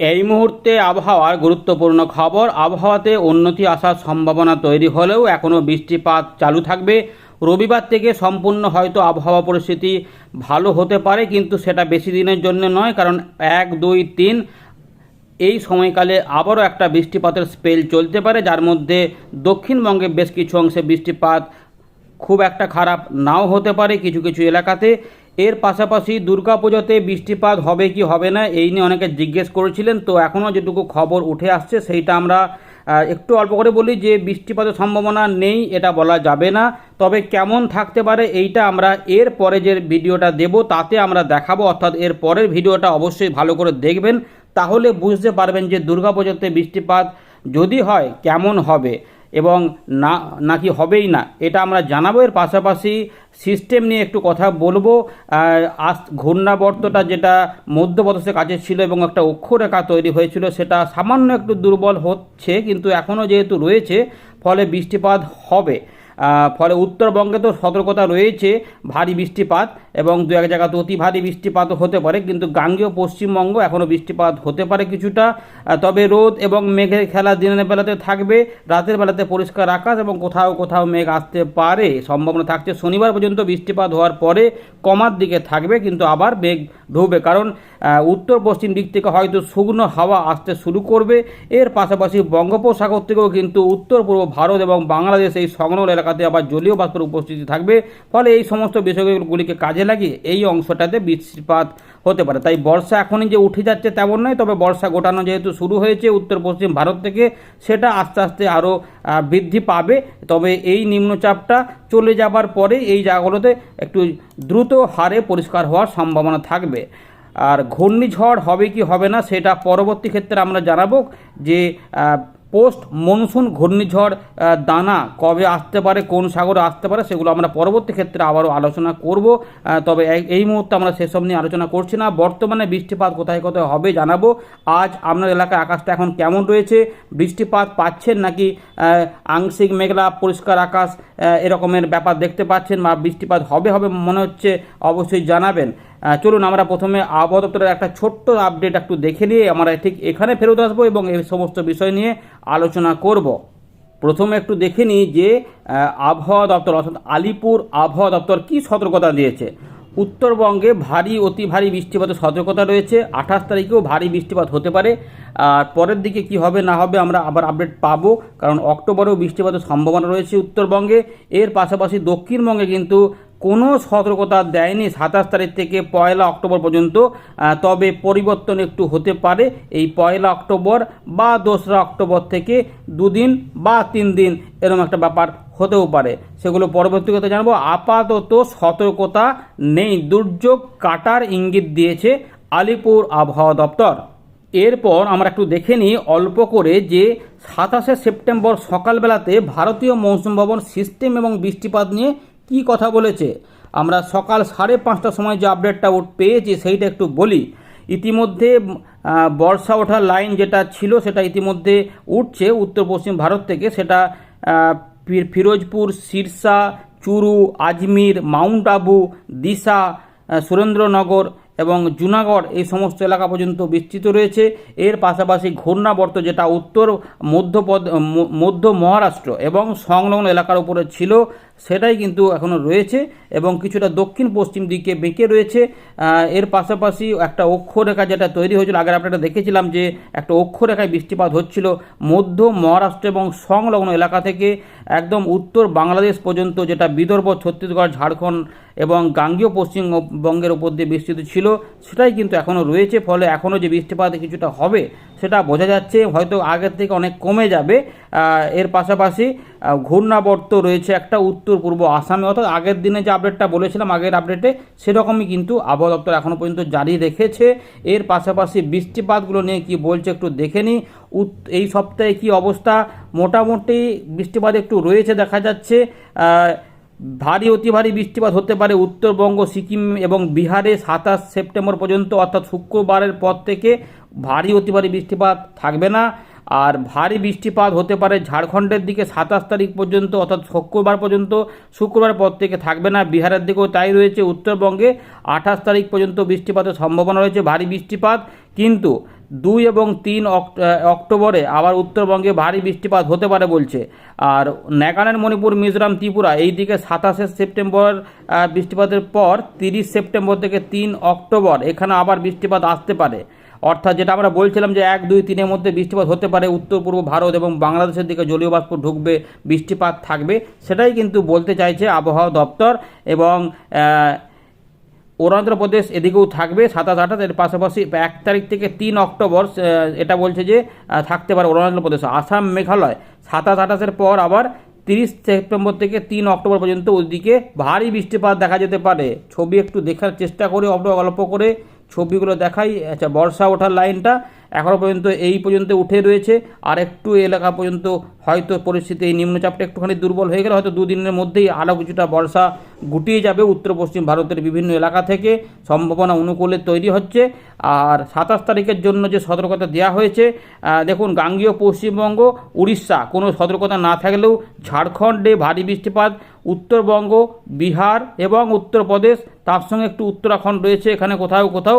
এই মুহূর্তে আবহাওয়ার গুরুত্বপূর্ণ খবর, আবহাওয়াতে উন্নতি আসার সম্ভাবনা তৈরি হলেও এখনও বৃষ্টিপাত চালু থাকবে। রবিবার থেকে সম্পূর্ণ হয়তো আবহাওয়া পরিস্থিতি ভালো হতে পারে, কিন্তু সেটা বেশি দিনের জন্য নয়, কারণ এক, দুই, তিন এই সময়কালে আবারও একটা বৃষ্টিপাতের স্পেল চলতে পারে, যার মধ্যে দক্ষিণবঙ্গে বেশ কিছু অংশে বৃষ্টিপাত খুব একটা খারাপ নাও হতে পারে। কিছু কিছু এলাকাতে এর পাশাপাশি দুর্গাপুজোতে বৃষ্টিপাত হবে কি হবে না, এই নিয়ে অনেকে জিজ্ঞেস করেছিলেন। তো এখনও যেটুকু খবর উঠে আসছে, সেইটা আমরা একটু অল্প করে বলি যে বৃষ্টিপাতের সম্ভাবনা নেই, এটা বলা যাবে না। তবে কেমন থাকতে পারে এইটা আমরা এর পরে যে ভিডিওটা দেব, তাতে আমরা দেখাবো। অর্থাৎ এর পরের ভিডিওটা অবশ্যই ভালো করে দেখবেন, তাহলে বুঝতে পারবেন যে দুর্গাপুজোতে বৃষ্টিপাত যদি হয় কেমন হবে। এবং না, নাকি হবেই না, এটা আমরা জানাব। এর পাশাপাশি সিস্টেম নিয়ে একটু কথা বলব। আজ ঘূর্ণাবর্তটা যেটা মধ্যপ্রদেশের কাছে ছিল এবং একটা অক্ষরেখা তৈরি হয়েছিল, সেটা সামান্য একটু দুর্বল হচ্ছে, কিন্তু এখনও যেহেতু রয়েছে, ফলে বৃষ্টিপাত হবে। ফলে উত্তরবঙ্গে তো সতর্কতা রয়েছে, ভারী বৃষ্টিপাত। এবং দু এক জায়গাতে অতি ভারী বৃষ্টিপাতও হতে পারে, কিন্তু গাঙ্গেয় পশ্চিমবঙ্গ এখনও বৃষ্টিপাত হতে পারে কিছুটা। তবে রোদ এবং মেঘের খেলা দিনের বেলাতে থাকবে, রাতের বেলাতে পরিষ্কার আকাশ এবং কোথাও কোথাও মেঘ আসতে পারে। সম্ভাবনা থাকছে শনিবার পর্যন্ত বৃষ্টিপাত হওয়ার পরে কমার দিকে থাকবে, কিন্তু আবার মেঘ ঢুকবে। কারণ উত্তর পশ্চিম দিক থেকে হয়তো শুকনো হাওয়া আসতে শুরু করবে। এর পাশাপাশি বঙ্গোপসাগর থেকেও কিন্তু উত্তর পূর্ব ভারত এবং বাংলাদেশ এই সংলগ্ন এলাকাতে আবার জলীয় বাষ্পের উপস্থিতি থাকবে। ফলে এই সমস্ত বিষয়গুলিকে কাজে লাগিয়ে এই অংশটাতে বৃষ্টিপাত হতে পারে। তাই বর্ষা এখনই যে উঠে যাচ্ছে তেমন নয়, তবে বর্ষা গোটানো যেহেতু শুরু হয়েছে উত্তর পশ্চিম ভারত থেকে সেটা আস্তে আস্তে আরও বৃদ্ধি পাবে। তবে এই নিম্নচাপটা চলে যাবার পরে এই জায়গাগুলোতে একটু দ্রুত হারে পরিষ্কার হওয়ার সম্ভাবনা থাকবে। আর ঘূর্ণিঝড় হবে কি হবে না, সেটা পরবর্তী ক্ষেত্রে আমরা জানাব যে পোস্ট মনসুন ঘূর্ণিঝড় দানা কবে আসতে পারে, কোন সাগরে আসতে পারে, সেগুলো আমরা পরবর্তী ক্ষেত্রে আবারও আলোচনা করব। তবে এই- মুহূর্তে আমরা সেসব নিয়ে আলোচনা করছি না। বর্তমানে বৃষ্টিপাত কোথায় কোথায় হবে জানাব। আজ আপনার এলাকায় আকাশটা এখন কেমন রয়েছে? বৃষ্টিপাত পাচ্ছেন নাকি আংশিক মেঘলা, পরিষ্কার আকাশ এরকমের ব্যাপার দেখতে পাচ্ছেন বা বৃষ্টিপাত হবে হবে মনে হচ্ছে, অবশ্যই জানাবেন। চলুন আমরা প্রথমে আবহাওয়া দপ্তরের একটা ছোট্ট আপডেট একটু দেখে নিয়ে আমরা ঠিক এখানে ফেরত আসব এবং এই সমস্ত বিষয় নিয়ে আলোচনা করব। প্রথমে একটু দেখে নিই যে আবহাওয়া দপ্তর অর্থাৎ আলিপুর আবহাওয়া দপ্তর কি সতর্কতা দিয়েছে। উত্তরবঙ্গে ভারী, অতি ভারী বৃষ্টিপাতের সতর্কতা রয়েছে। আঠাশ তারিখেও ভারী বৃষ্টিপাত হতে পারে। আর পরের দিকে কি হবে, না হবে, আমরা আবার আপডেট পাবো। কারণ অক্টোবরেও বৃষ্টিপাতের সম্ভাবনা রয়েছে উত্তরবঙ্গে। এর পাশাপাশি দক্ষিণবঙ্গে কিন্তু কোনো সতর্কতা দেয়নি সাতাশ তারিখ থেকে পয়লা অক্টোবর পর্যন্ত তবে পরিবর্তন একটু হতে পারে। এই পয়লা অক্টোবর বা দোসরা অক্টোবর থেকে দুদিন বা তিন দিন এরকম একটা ব্যাপার হতেও পারে। সেগুলো পরবর্তীতে জানব। আপাতত সতর্কতা নেই। দুর্যোগ কাটার ইঙ্গিত দিয়েছে আলিপুর আবহাওয়া দপ্তর। এরপর আমরা একটু দেখে নিই অল্প করে যে সাতাশে সেপ্টেম্বর সকালবেলাতে ভারতীয় মৌসুম ভবন সিস্টেম এবং বৃষ্টিপাত নিয়ে কি কথা বলেছে? আমরা সকাল সাড়ে পাঁচটার সময় যে আপডেটটা পেয়েছি সেইটা একটু বলি। ইতিমধ্যে বর্ষা ওঠার লাইন যেটা ছিল সেটা ইতিমধ্যে উঠছে উত্তর পশ্চিম ভারত থেকে। সেটা ফিরোজপুর, সিরসা, চুরু, আজমির, মাউন্ট আবু, দিশা সুরেন্দ্রনগর এবং জুনাগড় এই সমস্ত এলাকা পর্যন্ত বিস্তৃত রয়েছে। এর পাশাপাশি ঘূর্ণাবর্ত যেটা উত্তর, মধ্যপদ মধ্য মহারাষ্ট্র এবং সংলগ্ন এলাকার উপরে ছিল সেটাই কিন্তু এখনও রয়েছে এবং কিছুটা দক্ষিণ পশ্চিম দিকে বেঁকে রয়েছে। এর পাশাপাশি একটা অক্ষরেখা যেটা তৈরি হয়েছিল, আগের আপনারা দেখেছিলাম যে একটা অক্ষরেখায় বৃষ্টিপাত হচ্ছিল মধ্য মহারাষ্ট্র এবং সংলগ্ন এলাকা থেকে একদম উত্তর বাংলাদেশ পর্যন্ত, যেটা বিদর্ভ, ছত্তিশগড়, ঝাড়খণ্ড এবং গাঙ্গীয় পশ্চিমবঙ্গের উপর দিয়ে বিস্তৃত ছিল। সেটাই কিন্তু এখনও রয়েছে, ফলে এখনও যে বৃষ্টিপাত কিছুটা হবে সেটা বোঝা যাচ্ছে, হয়তো আগের থেকে অনেক কমে যাবে। এর পাশাপাশি ঘূর্ণাবর্ত রয়েছে একটা উত্তর পূর্ব আসামে। অর্থাৎ আগের দিনে যে আপডেটটা বলেছিলাম, আগের আপডেটে সেরকমই কিন্তু আবহাওয়া দপ্তর এখনও পর্যন্ত জারি রেখেছে। এর পাশাপাশি বৃষ্টিপাতগুলো নিয়ে কি বলছে একটু দেখে নিই। এই সপ্তাহে কি অবস্থা? মোটামুটি বৃষ্টিপাত একটু রয়েছে, দেখা যাচ্ছে। ভারী, অতি ভারী বৃষ্টিপাত হতে পারে উত্তরবঙ্গ, সিকিম এবং বিহারে সাতাশ সেপ্টেম্বর পর্যন্ত, অর্থাৎ শুক্রবারের পর থেকে ভারী, অতি ভারী বৃষ্টিপাত থাকবে না। আর ভারী বৃষ্টিপাত হতে পারে ঝাড়খণ্ডের দিকে সাতাশ তারিখ পর্যন্ত, অর্থাৎ শুক্রবার পর্যন্ত, শুক্রবার পর থেকে থাকবে না। বিহারের দিকেও তাই রয়েছে, উত্তরবঙ্গে আঠাশ তারিখ পর্যন্ত বৃষ্টিপাতের সম্ভাবনা রয়েছে, ভারী বৃষ্টিপাত। কিন্তু দুই এবং তিন অক্ট- অক্টোবরে আবার উত্তরবঙ্গে ভারী বৃষ্টিপাত হতে পারে বলছে। আর নাগাল্যান্ড, মণিপুর, মিজোরাম, ত্রিপুরা এই দিকে সাতাশে সেপ্টেম্বর বৃষ্টিপাতের পর তিরিশ সেপ্টেম্বর থেকে তিন অক্টোবর এখানে আবার বৃষ্টিপাত আসতে পারে। অর্থাৎ যেটা আমরা বলছিলাম যে এক, দুই, তিনের মধ্যে বৃষ্টিপাত হতে পারে, উত্তর, পূর্ব ভারত এবং বাংলাদেশের দিকে জলীয় বাষ্প ঢুকবে, বৃষ্টিপাত থাকবে, সেটাই কিন্তু বলতে চাইছে আবহাওয়া দপ্তর এবং অরুণাচল প্রদেশ এদিকেও থাকবে, সাতাশ, আঠাশ, এর পাশাপাশি এক তারিখ থেকে তিন অক্টোবর এটা বলছে যে থাকতে পারে অরুণাচল প্রদেশ আসাম মেঘালয়, সাতাশ, আঠাশের পর আবার তিরিশ সেপ্টেম্বর থেকে তিন অক্টোবর পর্যন্ত ওইদিকে ভারী বৃষ্টিপাত দেখা যেতে পারে। ছবি একটু দেখার চেষ্টা করে, অল্প অল্প করে ছবিগুলো দেখাই। আচ্ছা বর্ষা ওঠার লাইনটা। এখনও পর্যন্ত এই পর্যন্ত উঠে রয়েছে। আর একটু এলাকা পর্যন্ত হয়তো পরিস্থিতি, এই নিম্নচাপটা একটুখানি দুর্বল হয়ে গেলে হয়তো দুদিনের মধ্যেই আরও কিছুটা বর্ষা গুটিয়ে যাবে উত্তর পশ্চিম ভারতের বিভিন্ন এলাকা থেকে। সম্ভাবনা অনুকূলে তৈরি হচ্ছে। আর সাতাশ তারিখের জন্য যে সতর্কতা দেওয়া হয়েছে দেখুন, গাঙ্গীয় পশ্চিমবঙ্গ, উড়িষ্যা, কোনো সতর্কতা না থাকলেও ঝাড়খণ্ডে ভারী বৃষ্টিপাত, উত্তরবঙ্গ, বিহার এবং উত্তরপ্রদেশ তার সঙ্গে একটু উত্তরাখণ্ড রয়েছে, এখানে কোথাও কোথাও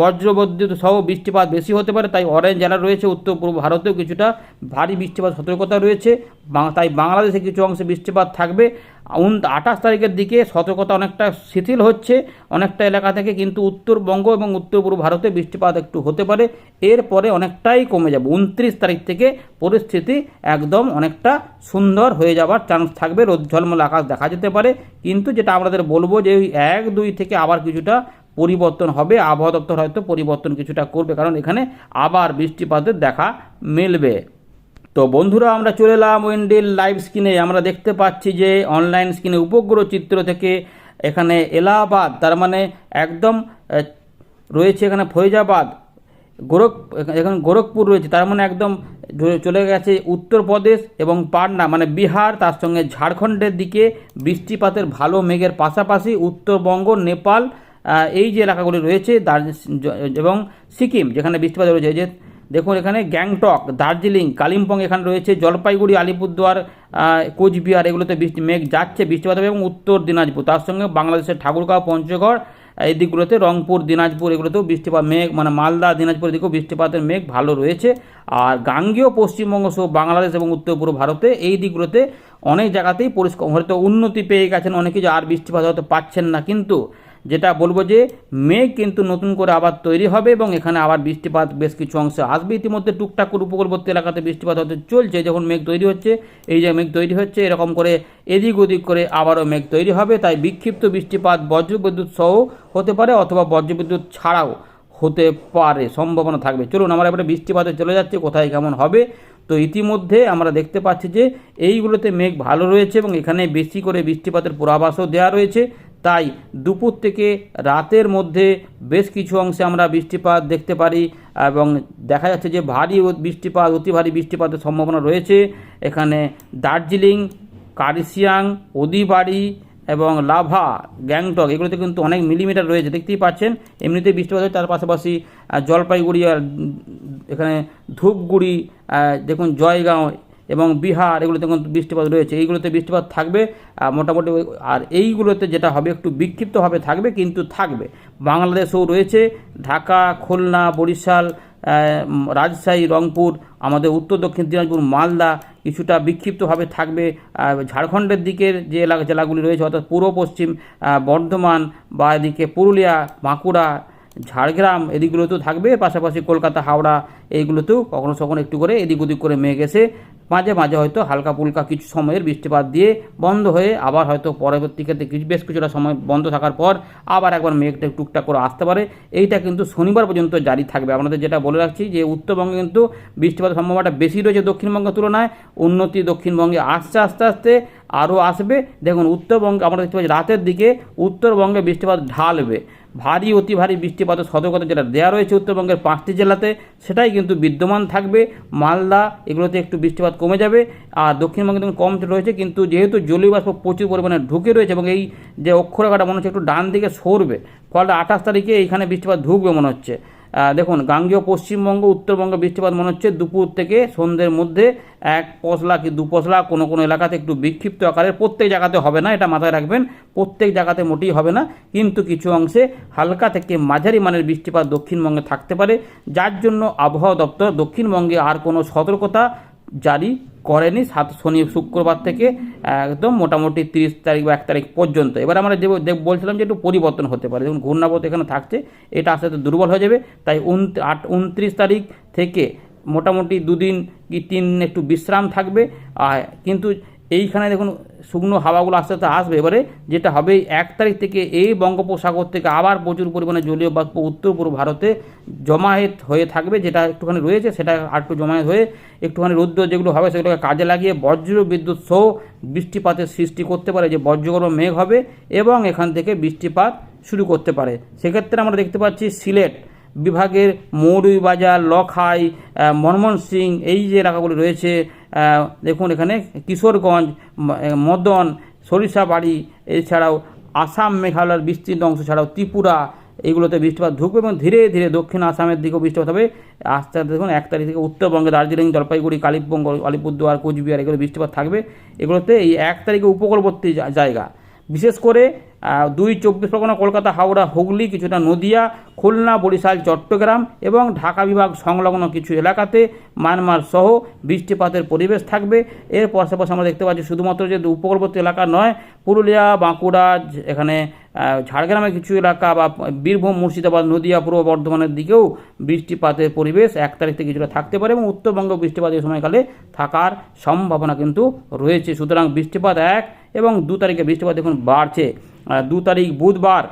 বজ্রবদ্যুৎ সহ বৃষ্টিপাত বেশি হতে পারে, তাই অরেঞ্জ অ্যালার্ট রয়েছে, উত্তর পূর্ব ভারতেও কিছুটা ভারী বৃষ্টিপাত সতর্কতা রয়েছে তাই বাংলাদেশে কিছু অংশে বৃষ্টিপাত থাকবে। উন- আঠাশ তারিখের দিকে সতর্কতা অনেকটা শিথিল হচ্ছে। অনেকটা এলাকা থেকে কিন্তু উত্তরবঙ্গ এবং উত্তর পূর্ব ভারতে বৃষ্টিপাত একটু হতে পারে। এরপরে অনেকটাই কমে যাবে। উনত্রিশ তারিখ থেকে পরিস্থিতি একদম অনেকটা সুন্দর হয়ে যাওয়ার চান্স থাকবে। রোদ ঝলমল আকাশ দেখা যেতে পারে। কিন্তু যেটা আমাদের বলব যে ওই এক, দুই থেকে আবার কিছুটা পরিবর্তন হবে। আবহাওয়া দপ্তর হয়তো পরিবর্তন কিছুটা করবে। কারণ এখানে আবার বৃষ্টিপাতের দেখা মিলবে। তো বন্ধুরা, আমরা চলে এলাম উইন্ডেল লাইভ স্ক্রিনে আমরা দেখতে পাচ্ছি যে অনলাইন স্ক্রিনে উপগ্রহ চিত্র থেকে এখানে এলাহাবাদ, তার মানে একদম রয়েছে এখানে ফৈজাবাদ, গোরখ, এখন গোরখপুর রয়েছে, তার মানে একদম চলে গেছে উত্তরপ্রদেশ এবং পাটনা মানে বিহার, তার সঙ্গে ঝাড়খণ্ডের দিকে বৃষ্টিপাতের ভালো মেঘের পাশাপাশি উত্তরবঙ্গ, নেপাল এই যে এলাকাগুলি রয়েছে, দার্জি- জ- এবং সিকিম, যেখানে বৃষ্টিপাত রয়েছে যে দেখুন, এখানে গ্যাংটক, দার্জিলিং, কালিম্পং এখানে রয়েছে, জলপাইগুড়ি, আলিপুরদুয়ার কোচবিহার, এগুলোতে বৃষ্টি, মেঘ যাচ্ছে, বৃষ্টিপাত এবং উত্তর দিনাজপুর, তার সঙ্গে বাংলাদেশের ঠাকুরগাঁও, পঞ্চগড়, এই দিকগুলোতে রংপুর, দিনাজপুর, এগুলোতেও বৃষ্টিপাত, মেঘ মানে মালদা, দিনাজপুর দিকেও বৃষ্টিপাতের মেঘ ভালো রয়েছে। আর গাঙ্গেয় পশ্চিমবঙ্গ সহ বাংলাদেশ এবং উত্তর পূর্ব ভারতে এই দিকগুলোতে অনেক জায়গাতেই পরিষ্কার, হয়তো উন্নতি পেয়ে গেছেন অনেকে, যে আর বৃষ্টিপাত হয়তো পাচ্ছেন না। কিন্তু যেটা বলব যে মেঘ কিন্তু নতুন করে আবার তৈরি হবে এবং এখানে আবার বৃষ্টিপাত বেশ কিছু অংশে আসবে। ইতিমধ্যে টুকটাক করে উপকূলবর্তী এলাকাতে বৃষ্টিপাত হতে চলছে। যখন মেঘ তৈরি হচ্ছে, এই যে মেঘ তৈরি হচ্ছে, এরকম করে এদিক ওদিক করে আবারও মেঘ তৈরি হবে। তাই বিক্ষিপ্ত বৃষ্টিপাত বজ্রবিদ্যুৎ সহ হতে পারে অথবা বজ্রবিদ্যুৎ ছাড়াও হতে পারে, সম্ভাবনা থাকবে। চলুন আমরা এবারে বৃষ্টিপাতে চলে যাচ্ছে, কোথায় কেমন হবে। তো ইতিমধ্যে আমরা দেখতে পাচ্ছি যে এইগুলোতে মেঘ ভালো রয়েছে এবং এখানে বেশি করে বৃষ্টিপাতের পূর্বাভাসও দেওয়া রয়েছে। তাই দুপুর থেকে রাতের মধ্যে বেশ কিছু অংশে আমরা বৃষ্টিপাত দেখতে পারি এবং দেখা যাচ্ছে যে ভারী বৃষ্টিপাত, অতি ভারী বৃষ্টিপাতের সম্ভাবনা রয়েছে। এখানে দার্জিলিং কারিসিয়াং ওদিবাড়ি এবং লাভা, গ্যাংটক এগুলোতে কিন্তু অনেক মিলিমিটার রয়েছে। দেখতেই পাচ্ছেন এমনিতে বৃষ্টিপাত হয় তার পাশাপাশি জলপাইগুড়ি আর এখানে ধূপগুড়ি দেখুন জয়গাঁও এবং বিহার, এগুলোতে বৃষ্টিপাত রয়েছে। এইগুলোতে বৃষ্টিপাত থাকবে মোটামুটি আর এইগুলোতে যেটা হবে, একটু বিক্ষিপ্তভাবে থাকবে, কিন্তু থাকবে। বাংলাদেশেও রয়েছে, ঢাকা, খুলনা, বরিশাল রাজশাহী, রংপুর, আমাদের উত্তর দক্ষিণ দিনাজপুর, মালদা, কিছুটা বিক্ষিপ্তভাবে থাকবে। ঝাড়খণ্ডের দিকের যে এলাকা জেলাগুলি রয়েছে, অর্থাৎ পূর্ব পশ্চিম বর্ধমান বা এদিকে পুরুলিয়া, বাঁকুড়া ঝাড়গ্রাম এদিকগুলোতেও থাকবে, পাশাপাশি কলকাতা, হাওড়া এইগুলোতেও কখনো কখনো একটু করে এদিক ওদিক করে মেঘ এসে মাঝে মাঝে হয়তো হালকা পুলকা কিছু সময়ের বৃষ্টিপাত দিয়ে বন্ধ হয়ে আবার হয়তো পরবর্তী ক্ষেত্রে কিছু বেশ কিছুটা সময় বন্ধ থাকার পর আবার একবার মেঘটা টুকটাক করে আসতে পারে। এইটা কিন্তু শনিবার পর্যন্ত জারি থাকবে। আপনাদের যেটা বলে রাখছি যে উত্তরবঙ্গে কিন্তু বৃষ্টিপাতের সম্ভাবনাটা বেশি রয়েছে দক্ষিণবঙ্গের তুলনায়। উন্নতি দক্ষিণবঙ্গে আসছে, আস্তে আস্তে আরও আসবে। দেখুন, উত্তরবঙ্গে আমরা দেখতে পাচ্ছি রাতের দিকে উত্তরবঙ্গে বৃষ্টিপাত ঢালবে। ভারী, অতি ভারী বৃষ্টিপাতের সতর্কতা যেটা দেওয়া রয়েছে উত্তরবঙ্গের পাঁচটি জেলাতে, সেটাই কিন্তু বিদ্যমান থাকবে। মালদা, এগুলোতে একটু বৃষ্টিপাত কমে যাবে। আর দক্ষিণবঙ্গে দেখুন, কম রয়েছে, কিন্তু যেহেতু জলীয় বাষ্প প্রচুর পরিমাণে ঢুকে রয়েছে এবং এই যে অক্ষরেখাটা মনে হচ্ছে একটু ডান দিকে সরবে, ফলে আঠাশ তারিখে এইখানে বৃষ্টিপাত ঢুকবে মনে হচ্ছে। দেখুন, গাঙ্গেয় পশ্চিমবঙ্গ, উত্তরবঙ্গ বৃষ্টিপাত মনে হচ্ছে দুপুর থেকে সন্ধ্যের মধ্যে এক পশলা কি দু পশলা কোনো কোনো এলাকাতে একটু বিক্ষিপ্ত আকারের, প্রত্যেক জায়গাতে হবে না, এটা মাথায় রাখবেন, প্রত্যেক জায়গাতে মোটেই হবে না, কিন্তু কিছু অংশে হালকা থেকে মাঝারি মানের বৃষ্টিপাত দক্ষিণবঙ্গে থাকতে পারে, যার জন্য আবহাওয়া দপ্তর দক্ষিণবঙ্গে আর কোনো সতর্কতা জারি করেনি, সাত শনি শুক্রবার থেকে, একদম মোটামুটি তিরিশ তারিখ বা এক তারিখ পর্যন্ত। এবার আমরা যে বলছিলাম যে একটু পরিবর্তন হতে পারে। যেমন ঘূর্ণাবত এখানে থাকছে, এটা আস্তে আস্তে দুর্বল হয়ে যাবে। তাই আট, উনত্রিশ তারিখ থেকে মোটামুটি দুদিন কি তিন একটু বিশ্রাম থাকবে। আর কিন্তু এইখানে দেখুন শুকনো হাওয়াগুলো আস্তে আস্তে আসবে। এবারে যেটা হবে, এক তারিখ থেকে এই বঙ্গোপসাগর থেকে আবার প্রচুর পরিমাণে জলীয় বাষ্প উত্তর পূর্ব ভারতে জমায়েত হয়ে থাকবে, যেটা একটুখানি রয়েছে, সেটা আর একটু জমায়েত হয়ে একটুখানি রৌদ্র যেগুলো হবে, সেগুলোকে কাজে লাগিয়ে বজ্র বিদ্যুৎ সহ বৃষ্টিপাতের সৃষ্টি করতে পারে, যে বজ্রগর্ভ মেঘ হবে এবং এখান থেকে বৃষ্টিপাত শুরু করতে পারে। সেক্ষেত্রে আমরা দেখতে পাচ্ছি সিলেট বিভাগের মৌলভীবাজার, লখাই মনমোহন সিং, এই যে এলাকাগুলি রয়েছে দেখুন, এখানে কিশোরগঞ্জ মদন সরিষাবাড়ি এছাড়াও আসাম মেঘালয়ের বিস্তৃত অংশ ছাড়াও ত্রিপুরা এইগুলোতে বৃষ্টিপাত ঢুকবে এবং ধীরে ধীরে দক্ষিণ আসামের দিকেও বৃষ্টিপাত হবে। আস্তে আস্তে দেখুন, এক তারিখ থেকে উত্তরবঙ্গে দার্জিলিং, জলপাইগুড়ি, কালিম্পং, আলিপুরদুয়ার, কোচবিহার এগুলো বৃষ্টিপাত থাকবে। এগুলোতে এই এক তারিখে উপকূলবর্তী জায়গা। বিশেষ করে দুই চব্বিশ পরগনা, কলকাতা, হাওড়া, হুগলি, কিছুটা নদিয়া, খুলনা, বরিশাল, চট্টগ্রাম এবং ঢাকা বিভাগ সংলগ্ন কিছু এলাকাতে মায়ানমার সহ বৃষ্টিপাতের পরিবেশ থাকবে। এর পাশাপাশি আমরা দেখতে পাচ্ছি শুধুমাত্র যে উপকূলবর্তী এলাকা নয়, পুরুলিয়া, বাঁকুড়া, এখানে ঝাড়গ্রামের কিছু এলাকা বা বীরভূম, মুর্শিদাবাদ, নদিয়া, পূর্ব বর্ধমানের দিকেও বৃষ্টিপাতের পরিবেশ এক তারিখ থেকে কিছুটা থাকতে পারে এবং উত্তরবঙ্গ বৃষ্টিপাত এই সময়কালে থাকার সম্ভাবনা কিন্তু রয়েছে। সুতরাং বৃষ্টিপাত এক এবং দু তারিখে বৃষ্টিপাত দেখুন বাড়ছে। দু তারিখ বুধবার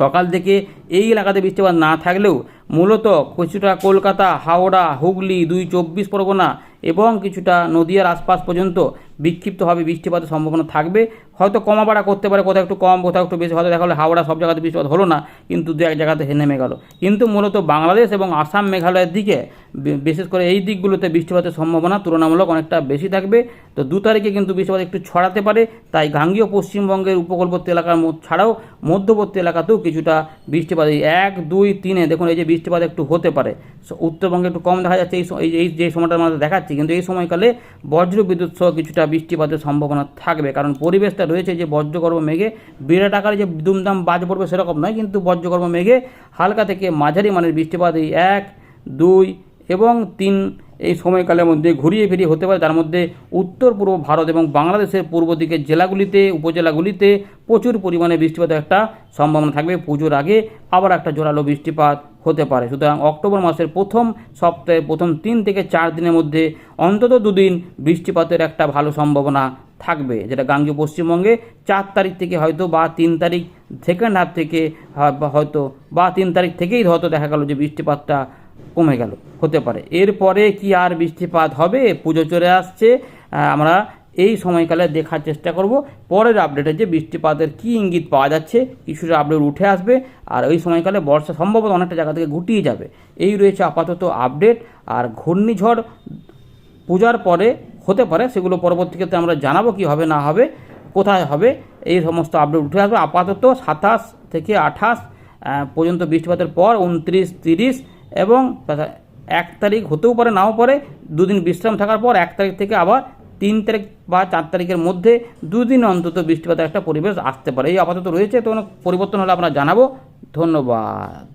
সকাল থেকে এই এলাকাতে বৃষ্টিপাত না থাকলেও মূলত কিছুটা কলকাতা, হাওড়া, হুগলি, দুই চব্বিশ পরগনা এবং কিছুটা নদিয়ার আশপাশ পর্যন্ত বিক্ষিপ্তভাবে বৃষ্টিপাতের সম্ভাবনা থাকবে। হয়তো কমা বাড়া করতে পারে, কোথাও একটু কম, কোথাও একটু বেশি, হয়তো দেখা হলো হাওড়া সব জায়গাতে বৃষ্টিপাত হলো না, কিন্তু দু এক জায়গাতে নেমে গেল। কিন্তু মূলত বাংলাদেশ এবং আসাম মেঘালয়ের দিকে বিশেষ করে এই দিকগুলোতে বৃষ্টিপাতের সম্ভাবনা তুলনামূলক অনেকটা বেশি থাকবে। তো দু তারিখে কিন্তু বৃষ্টিপাত একটু ছড়াতে পারে, তাই গাঙ্গীয় পশ্চিমবঙ্গের উপকূলবর্তী এলাকার ছাড়াও মধ্যবর্তী এলাকাতেও কিছুটা বৃষ্টিপাত। এক, দুই, তিনে দেখুন এই যে বৃষ্টিপাত একটু হতে পারে। উত্তরবঙ্গে একটু কম দেখা যাচ্ছে, এই এই- যে সময়টার মধ্যে দেখাচ্ছি, কিন্তু এই সময়কালে বজ্র বিদ্যুৎ সহ কিছুটা বৃষ্টিপাতের সম্ভাবনা থাকবে। কারণ পরিবেশটা রয়েছে যে বজ্রগর্ভ মেঘে, বিরাট আকারে যে দুমদাম বাজ পড়বে সেরকম নয়, কিন্তু বজ্রগর্ভ মেঘে হালকা থেকে মাঝারি মানের বৃষ্টিপাত। এই এক, দুই এবং তিন এই সময়কালের মধ্যে ঘুরিয়ে ফিরিয়ে হতে পারে। তার মধ্যে উত্তর, পূর্ব ভারত এবং বাংলাদেশের পূর্ব দিকের জেলাগুলিতে, উপজেলাগুলিতে প্রচুর পরিমাণে বৃষ্টিপাতের একটা সম্ভাবনা থাকবে। পুজোর আগে আবার একটা জোরালো বৃষ্টিপাত হতে পারে। সুতরাং অক্টোবর মাসের প্রথম সপ্তাহে, প্রথম তিন থেকে চার দিনের মধ্যে অন্তত দুদিন বৃষ্টিপাতের একটা ভালো সম্ভাবনা থাকবে, যেটা গাঙ্গীয় পশ্চিমবঙ্গে চার তারিখ থেকে হয়তো বা তিন তারিখ সেকেন্ড হাফ থেকে হয়- হয়তো বা তিন তারিখ থেকেই হয়তো দেখা গেল যে বৃষ্টিপাতটা কমে গেল, হতে পারে। এরপরে কি আর বৃষ্টিপাত হবে? পুজো চলে আসছে। আমরা এই সময়কালে দেখার চেষ্টা করব। পরের আপডেটে যে বৃষ্টিপাতের কী ইঙ্গিত পাওয়া যাচ্ছে, কিছুটা আপডেট উঠে আসবে। আর ওই সময়কালে বর্ষা সম্ভবত অনেকটা জায়গা থেকে গুটিয়ে যাবে। এই রয়েছে আপাতত আপডেট আর ঘূর্ণিঝড় পূজার পরে হতে পারে, সেগুলো পরবর্তী ক্ষেত্রে আমরা জানাব কি হবে না হবে, কোথায় হবে, এই সমস্ত আপডেট উঠে আসবে। আপাতত সাতাশ থেকে আঠাশ পর্যন্ত বৃষ্টিপাতের পর, উনত্রিশ, তিরিশ এবং এক তারিখ হতেও পারে, নাও পারে, দুদিন বিশ্রাম থাকার পর এক তারিখ থেকে আবার তিন তারিখ বা চার তারিখের মধ্যে দুদিন অন্তত বৃষ্টিপাতের একটা পরিবেশ আসতে পারে। এই আপাতত রয়েছে, তো পরিবর্তন হলে আমরা জানাব। ধন্যবাদ।